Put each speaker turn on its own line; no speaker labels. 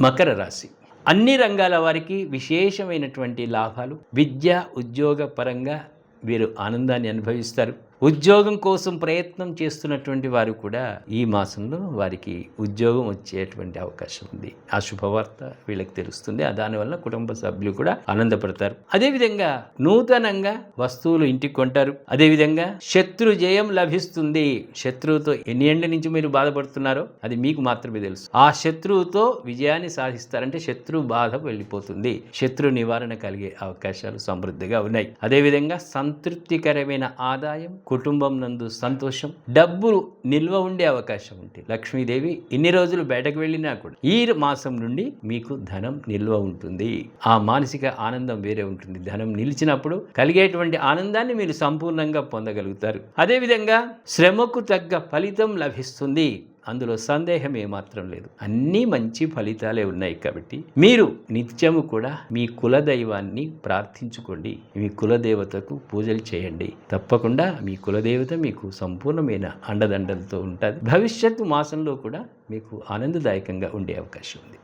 మకర రాశి. అన్ని రంగాల వారికి విశేషమైనటువంటి లాభాలు విద్య ఉద్యోగ పరంగా వీరు ఆనందాన్ని అనుభవిస్తారు. ఉద్యోగం కోసం ప్రయత్నం చేస్తున్నటువంటి వారు కూడా ఈ మాసంలో వారికి ఉద్యోగం వచ్చేటువంటి అవకాశం ఉంది. ఆ శుభవార్త వీళ్ళకి తెలుస్తుంది. దానివల్ల కుటుంబ సభ్యులు కూడా ఆనందపడతారు. అదేవిధంగా నూతనంగా వస్తువులు ఇంటికి కొంటారు. అదేవిధంగా శత్రు జయం లభిస్తుంది. శత్రువుతో ఎన్ని ఏండ్ల నుంచి మీరు బాధపడుతున్నారో అది మీకు మాత్రమే తెలుసు. ఆ శత్రువుతో విజయాన్ని సాధిస్తారంటే శత్రు బాధ వెళ్ళిపోతుంది. శత్రు నివారణ కలిగే అవకాశాలు సమృద్ధిగా ఉన్నాయి. అదేవిధంగా సంతృప్తికరమైన ఆదాయం కుటుంబం నందు సంతోషం డబ్బు నిల్వ ఉండే అవకాశం ఉంటుంది లక్ష్మీదేవి ఇన్ని రోజులు బయటకు వెళ్ళినా కూడా ఈ మాసం నుండి మీకు ధనం నిల్వ ఉంటుంది. ఆ మానసిక ఆనందం వేరే ఉంటుంది. ధనం నిలిచినప్పుడు కలిగేటువంటి ఆనందాన్ని మీరు సంపూర్ణంగా పొందగలుగుతారు. అదేవిధంగా శ్రమకు తగ్గ ఫలితం లభిస్తుంది. అందులో సందేహం ఏమాత్రం లేదు. అన్నీ మంచి ఫలితాలే ఉన్నాయి కాబట్టి మీరు నిత్యము కూడా మీ కులదైవాన్ని ప్రార్థించుకోండి. మీ కులదేవతకు పూజలు చేయండి. తప్పకుండా మీ కులదేవత మీకు సంపూర్ణమైన అండదండలతో ఉంటుంది. భవిష్యత్తు మాసంలో కూడా మీకు ఆనందదాయకంగా ఉండే అవకాశం ఉంది.